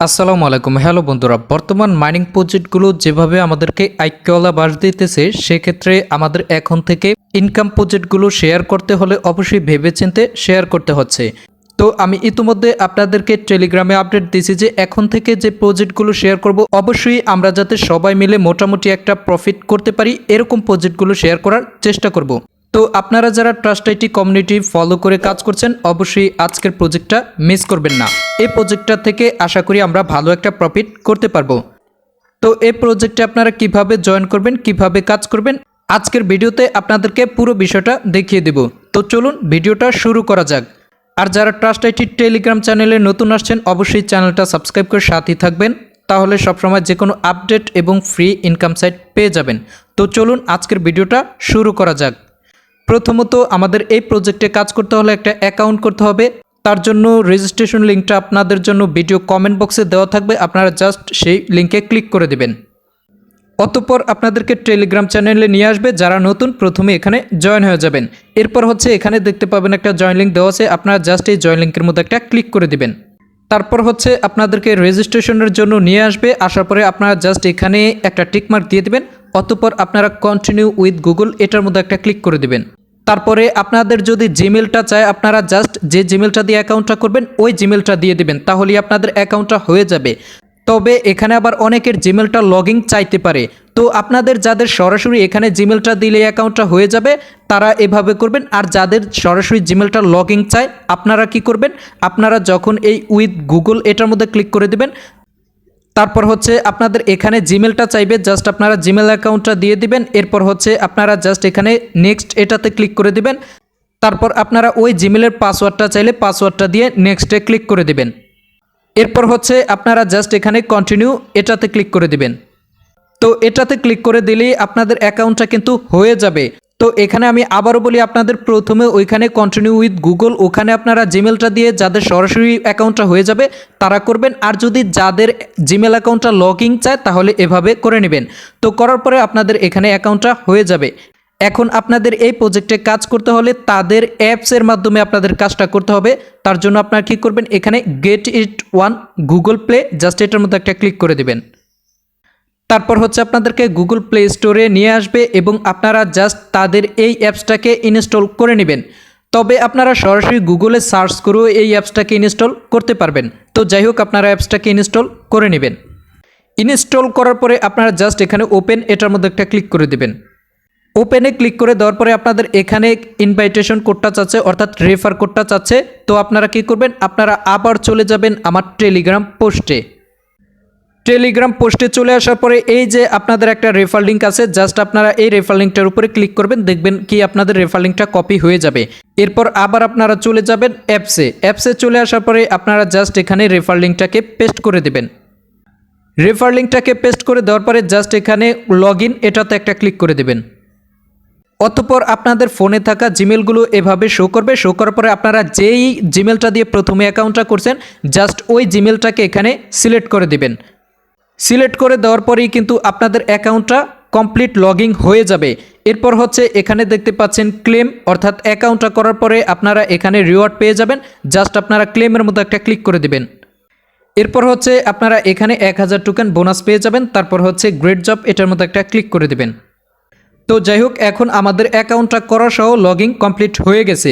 আসসালামু আলাইকুম। হ্যালো বন্ধুরা, বর্তমান মাইনিং প্রজেক্টগুলো যেভাবে আমাদেরকে আইক্যওয়ালা বাস দিতেছে, সেক্ষেত্রে আমাদের এখন থেকে ইনকাম প্রজেক্টগুলো শেয়ার করতে হলে অবশ্যই ভেবেচিন্তে শেয়ার করতে হচ্ছে। তো আমি ইতিমধ্যে আপনাদেরকে টেলিগ্রামে আপডেট দিয়েছি যে এখন থেকে যে প্রজেক্টগুলো শেয়ার করব, অবশ্যই আমরা যাতে সবাই মিলে মোটামুটি একটা প্রফিট করতে পারি, এরকম প্রজেক্টগুলো শেয়ার করার চেষ্টা করব। তো আপনারা যারা ট্রাস্ট আইটি কমিউনিটি ফলো করে কাজ করছেন, অবশ্যই আজকের প্রজেক্টটা মিস করবেন না। এই প্রজেক্টটা থেকে আশা করি আমরা ভালো একটা প্রফিট করতে পারব। তো এই প্রজেক্টে আপনারা কীভাবে জয়েন করবেন, কীভাবে কাজ করবেন, আজকের ভিডিওতে আপনাদেরকে পুরো বিষয়টা দেখিয়ে দেব। তো চলুন ভিডিওটা শুরু করা যাক। আর যারা ট্রাস্ট আইটি টেলিগ্রাম চ্যানেলে নতুন আসছেন, অবশ্যই চ্যানেলটা সাবস্ক্রাইব করে সাথেই থাকবেন। তাহলে সবসময় যে কোনো আপডেট এবং ফ্রি ইনকাম সাইট পেয়ে যাবেন। তো চলুন আজকের ভিডিওটা শুরু করা যাক। প্রথমত আমাদের এই প্রজেক্টে কাজ করতে হলে একটা অ্যাকাউন্ট করতে হবে। তার জন্য রেজিস্ট্রেশন লিঙ্কটা আপনাদের জন্য ভিডিও কমেন্ট বক্সে দেওয়া থাকবে। আপনারা জাস্ট সেই লিঙ্কে ক্লিক করে দেবেন। অতঃপর আপনাদেরকে টেলিগ্রাম চ্যানেলে নিয়ে আসবে। যারা নতুন, প্রথমে এখানে জয়েন হয়ে যাবেন। এরপর হচ্ছে এখানে দেখতে পাবেন একটা জয়েন লিঙ্ক দেওয়া আছে। আপনারা জাস্ট এই জয়েন লিঙ্কের মধ্যে একটা ক্লিক করে দিবেন। তারপর হচ্ছে আপনাদেরকে রেজিস্ট্রেশনের জন্য নিয়ে আসবে। আসার পরে আপনারা জাস্ট এখানে একটা টিকমার্ক দিয়ে দিবেন। অতঃপর আপনারা কন্টিনিউ উইথ গুগল এটার মধ্যে একটা ক্লিক করে দিবেন। তারপরে আপনাদের যদি জিমেলটা চায়, আপনারা জাস্ট যে জিমেলটা দিয়ে অ্যাকাউন্টটা করবেন, ওই জিমেলটা দিয়ে দিবেন, তাহলেই আপনাদের অ্যাকাউন্টটা হয়ে যাবে। তবে এখানে আবার অনেকের জিমেলটা লগিং চাইতে পারে। তো আপনাদের যাদের সরাসরি এখানে জিমেলটা দিলে অ্যাকাউন্টটা হয়ে যাবে, তারা এভাবে করবেন। আর যাদের সরাসরি জিমেলটা লগিং চায়, আপনারা কি করবেন? আপনারা যখন এই উইথ গুগল এটার মধ্যে ক্লিক করে দেবেন তারপর হচ্ছে আপনাদের এখানে জিমেলটা চাইবে জাস্ট আপনারা জিমেল অ্যাকাউন্টটা দিয়ে দিবেন, এরপর হচ্ছে আপনারা জাস্ট এখানে নেক্সট এটাতে ক্লিক করে দিবেন, তারপর আপনারা ওই জিমেলের পাসওয়ার্ডটা চাইলে পাসওয়ার্ডটা দিয়ে নেক্সটে ক্লিক করে দিবেন। এরপর হচ্ছে আপনারা জাস্ট এখানে কন্টিনিউ এটাতে ক্লিক করে দিবেন। তো এটাতে ক্লিক করে দিলেই আপনাদের অ্যাকাউন্টটা কিন্তু হয়ে যাবে। তো এখানে আমি আবারও বলি আপনাদের প্রথমে ওইখানে কন্টিনিউ উইথ গুগল ওখানে আপনারা জিমেলটা দিয়ে যাদের সরাসরি অ্যাকাউন্টটা হয়ে যাবে, তারা করবেন। আর যদি যাদের জিমেল অ্যাকাউন্টটা লগিং চায়, তাহলে এভাবে করে নেবেন। তো করার পরে আপনাদের এখানে অ্যাকাউন্টটা হয়ে যাবে। এখন আপনাদের এই প্রজেক্টে কাজ করতে হলে তাদের অ্যাপসের মাধ্যমে আপনাদের কাজটা করতে হবে। তার জন্য আপনারা কী করবেন? এখানে get it on Google play just এটার মধ্যে একটা ক্লিক করে দিবেন। তারপর হচ্ছে আপনাদেরকে গুগল প্লে স্টোরে নিয়ে আসবে এবং আপনারা জাস্ট তাদের এই অ্যাপসটাকে ইনস্টল করে নেবেন। তবে আপনারা সরাসরি গুগলে সার্চ করেও এই অ্যাপসটাকে ইনস্টল করতে পারবেন। তো যাই হোক, আপনারা অ্যাপসটাকে ইনস্টল করে নেবেন। ইনস্টল করার পরে আপনারা জাস্ট এখানে ওপেন এটার মধ্যে একটা ক্লিক করে দেবেন। ওপেনে ক্লিক করে দেওয়ার পরে আপনাদের এখানে ইনভাইটেশন কোডটা চাচ্ছে, অর্থাৎ রেফার কোডটা চাচ্ছে। তো আপনারা কি করবেন? আপনারা আবার চলে যাবেন আমার টেলিগ্রাম পোস্টে টেলিগ্রাম পোস্টে চলে আসার পরে এই যে আপনাদের একটা রেফার লিঙ্ক আছে জাস্ট আপনারা এই রেফার লিঙ্কটার উপরে ক্লিক করবেন, দেখবেন কি আপনাদের রেফার লিঙ্কটা কপি হয়ে যাবে। এরপর আবার আপনারা চলে যাবেন অ্যাপসে অ্যাপসে চলে আসার পরে আপনারা জাস্ট এখানে রেফার লিঙ্কটাকে পেস্ট করে দেবেন। রেফার লিঙ্কটাকে পেস্ট করে দেওয়ার পরে জাস্ট এখানে লগ ইন এটাতে একটা ক্লিক করে দেবেন। অতপর আপনাদের ফোনে থাকা জিমেলগুলো এভাবে শো করবে। শো করার পরে আপনারা যেই জিমেলটা দিয়ে প্রথমে অ্যাকাউন্টটা করছেন জাস্ট ওই জিমেলটাকে এখানে সিলেক্ট করে দিবেন। সিলেক্ট করে দেওয়ার পরেই কিন্তু আপনাদের অ্যাকাউন্টটা কমপ্লিট লগিং হয়ে যাবে। এরপর হচ্ছে এখানে দেখতে পাচ্ছেন ক্লেম, অর্থাৎ অ্যাকাউন্টটা করার পরে আপনারা এখানে রিওয়ার্ড পেয়ে যাবেন। জাস্ট আপনারা ক্লেমের মতো একটা ক্লিক করে দেবেন। এরপর হচ্ছে আপনারা এখানে এক হাজার টোকেন বোনাস পেয়ে যাবেন। তারপর হচ্ছে গ্রেট জব এটার মতো একটা ক্লিক করে দেবেন। তো যাই হোক, এখন আমাদের অ্যাকাউন্টটা করা সহ লগিং কমপ্লিট হয়ে গেছে।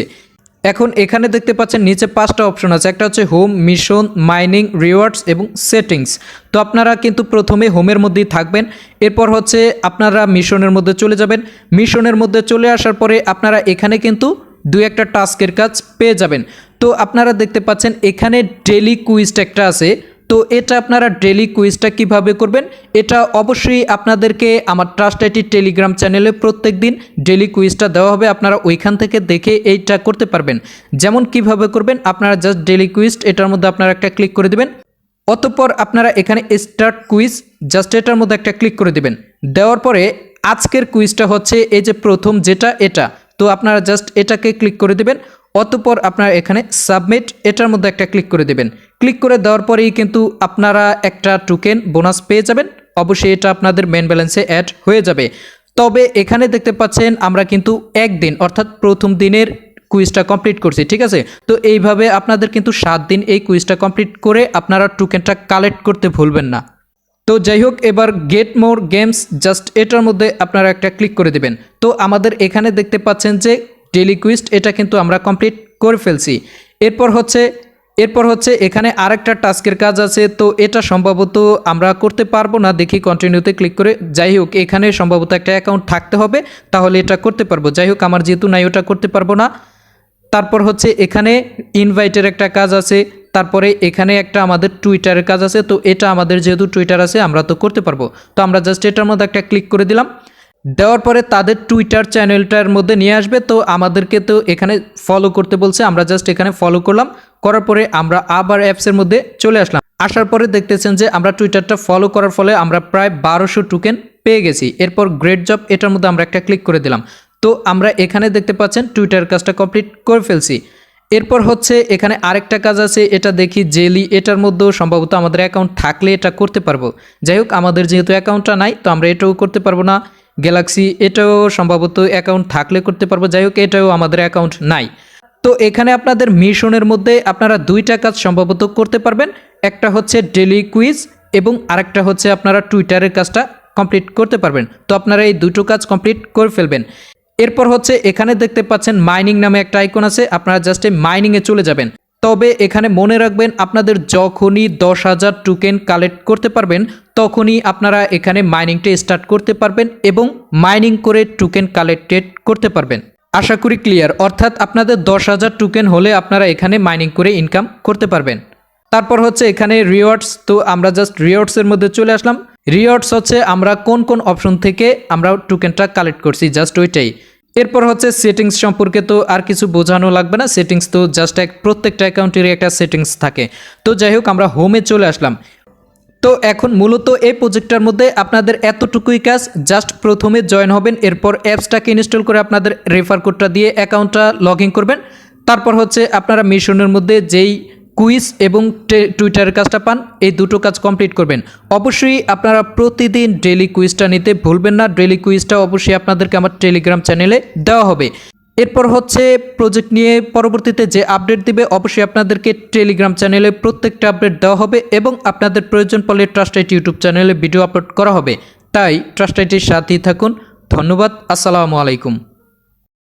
এখন এখানে দেখতে পাচ্ছেন নিচে পাঁচটা অপশন আছে। একটা হচ্ছে হোম মিশন মাইনিং রিওয়ার্ডস এবং সেটিংস তো আপনারা কিন্তু প্রথমে হোমের মধ্যেই থাকবেন। এরপর হচ্ছে আপনারা মিশনের মধ্যে চলে যাবেন। মিশনের মধ্যে চলে আসার পরে আপনারা এখানে কিন্তু দু একটা টাস্কের কাজ পেয়ে যাবেন। তো আপনারা দেখতে পাচ্ছেন এখানে ডেলি কুইজটা একটা আছে। তো এটা আপনারা ডেলি কুইজটা কীভাবে করবেন? এটা অবশ্যই আপনাদেরকে আমার ট্রাস্ট আইটি টেলিগ্রাম চ্যানেলে প্রত্যেক দিন ডেলি কুইজটা দেওয়া হবে। আপনারা ওইখান থেকে দেখে এইটা করতে পারবেন। যেমন কীভাবে করবেন, আপনারা জাস্ট ডেলি কুইজ এটার মধ্যে আপনারা একটা ক্লিক করে দেবেন। অতঃপর আপনারা এখানে স্টার্ট কুইজ জাস্ট এটার মধ্যে একটা ক্লিক করে দেবেন। দেওয়ার পরে আজকের কুইজটা হচ্ছে এই যে প্রথম যেটা, এটা। তো আপনারা জাস্ট এটাকে ক্লিক করে দিবেন। অতঃপর আপনারা এখানে সাবমিট, এটার মধ্যে একটা ক্লিক করে দেবেন। ক্লিক করে দেওয়ার পরেই কিন্তু আপনারা একটা টোকেন বোনাস পেয়ে যাবেন। অবশ্যই এটা আপনাদের মেন ব্যালেন্সে অ্যাড হয়ে যাবে। তবে এখানে দেখতে পাচ্ছেন আমরা কিন্তু একদিন, অর্থাৎ প্রথম দিনের কুইজটা কমপ্লিট করছি, ঠিক আছে? তো এইভাবে আপনাদের কিন্তু সাত দিন এই কুইজটা কমপ্লিট করে আপনারা টোকেনটা কালেক্ট করতে ভুলবেন না। তো যাই হোক, এবার গেট মোর গেমস জাস্ট এটার মধ্যে আপনারা একটা ক্লিক করে দেবেন। তো আমাদের এখানে দেখতে পাচ্ছেন যে ডেলি কুইস্ট এটা কিন্তু আমরা কমপ্লিট করে ফেলছি। এরপর হচ্ছে এরপর হচ্ছে এখানে আরেকটা টাস্কের কাজ আছে, তো এটা সম্ভবত আমরা করতে পারব না, দেখি কন্টিনিউতে ক্লিক করে। যাই হোক, এখানে সম্ভবত একটা অ্যাকাউন্ট থাকতে হবে, তাহলে এটা করতে পারব। যাই হোক, আমার যেহেতু নাই, ওটা করতে পারব না। তারপর হচ্ছে এখানে ইনভাইটের একটা কাজ আছে, তারপরে এখানে একটা আমাদের টুইটারের কাজ আছে, তো এটা আমাদের যেহেতু টুইটার আছে, আমরা তো করতে পারব। তো আমরা জাস্ট এটার মধ্যে একটা ক্লিক করে দিলাম। দেওয়ার পরে তাদের টুইটার চ্যানেলটার মধ্যে নিয়ে আসবে। তো আমাদেরকে তো এখানে ফলো করতে বলছে, আমরা জাস্ট এখানে ফলো করলাম। করার পরে আমরা আবার অ্যাপসের মধ্যে চলে আসলাম। আসার পরে দেখতেছেন যে আমরা টুইটারটা ফলো করার ফলে আমরা প্রায় বারোশো টোকেন পেয়ে গেছি। এরপর গ্রেট জব এটার মধ্যে আমরা একটা ক্লিক করে দিলাম। তো আমরা এখানে দেখতে পাচ্ছেন টুইটার কাজটা কমপ্লিট করে ফেলছি। এরপর হচ্ছে এখানে আরেকটা কাজ আছে, এটা দেখি জেলি এটার মধ্যেও সম্ভবত আমাদের অ্যাকাউন্ট থাকলে এটা করতে পারব। যাই হোক, আমাদের যেহেতু অ্যাকাউন্টটা নাই, তো আমরা এটাও করতে পারব না। গ্যালাক্সি এটাও সম্ভবত অ্যাকাউন্ট থাকলে করতে পারব। যাই হোক, এটাও আমাদের অ্যাকাউন্ট নাই। তো এখানে আপনাদের মিশনের মধ্যে আপনারা দুইটা কাজ সম্ভবত করতে পারবেন। একটা হচ্ছে ডেলি কুইজ এবং আরেকটা হচ্ছে আপনারা টুইটারের কাজটা কমপ্লিট করতে পারবেন। তো আপনারা এই দুটো কাজ কমপ্লিট করে ফেলবেন। এরপর হচ্ছে এখানে দেখতে পাচ্ছেন মাইনিং নামে একটা আইকন আছে। আপনারা জাস্ট এই মাইনিংয়ে চলে যাবেন। তবে এখানে মনে রাখবেন আপনাদের যখনই দশ হাজার টোকেন কালেক্ট করতে পারবেন, তখনই আপনারা এখানে মাইনিংটা স্টার্ট করতে পারবেন এবং মাইনিং করে টোকেন কালেক্টেড করতে পারবেন। আশা করি ক্লিয়ার অর্থাৎ আপনাদের দশ হাজার টোকেন হলে আপনারা এখানে মাইনিং করে ইনকাম করতে পারবেন। তারপর হচ্ছে এখানে রিওয়ার্ডস তো আমরা জাস্ট রিওয়ার্ডসের মধ্যে চলে আসলাম। রিওয়ার্ডস হচ্ছে আমরা কোন কোন অপশন থেকে আমরা টোকেনটা কালেক্ট করছি জাস্ট ওইটাই। এরপর হচ্ছে সেটিংস সম্পর্কে তো আর কিছু বোঝানো লাগবে না। সেটিংস তো জাস্ট এক প্রত্যেকটা অ্যাকাউন্টেরই একটা সেটিংস থাকে। তো যাই হোক, আমরা হোমে চলে আসলাম। তো এখন মূলত এই প্রজেক্টটার মধ্যে আপনাদের এতটুকুই কাজ জাস্ট প্রথমে জয়েন হবেন, এরপর অ্যাপসটাকে ইনস্টল করে আপনাদের রেফার কোডটা দিয়ে অ্যাকাউন্টটা লগ করবেন। তারপর হচ্ছে আপনারা মিশনের মধ্যে যেই কুইজ এবং টুইটারের কাজটা পান, এই দুটো কাজ কমপ্লিট করবেন। অবশ্যই আপনারা প্রতিদিন ডেলি কুইজটা নিতে ভুলবেন না। ডেলি কুইজটা অবশ্যই আপনাদেরকে আমার টেলিগ্রাম চ্যানেলে দেওয়া হবে। এরপর হচ্ছে প্রজেক্ট নিয়ে পরবর্তীতে যে আপডেট দিবে, অবশ্যই আপনাদেরকে টেলিগ্রাম চ্যানেলে প্রত্যেকটা আপডেট দেওয়া হবে এবং আপনাদের প্রয়োজন পড়লে ট্রাস্টাইট ইউটিউব চ্যানেলে ভিডিও আপলোড করা হবে। তাই ট্রাস্টাইটের সাথেই থাকুন। ধন্যবাদ। আসসালামু আলাইকুম।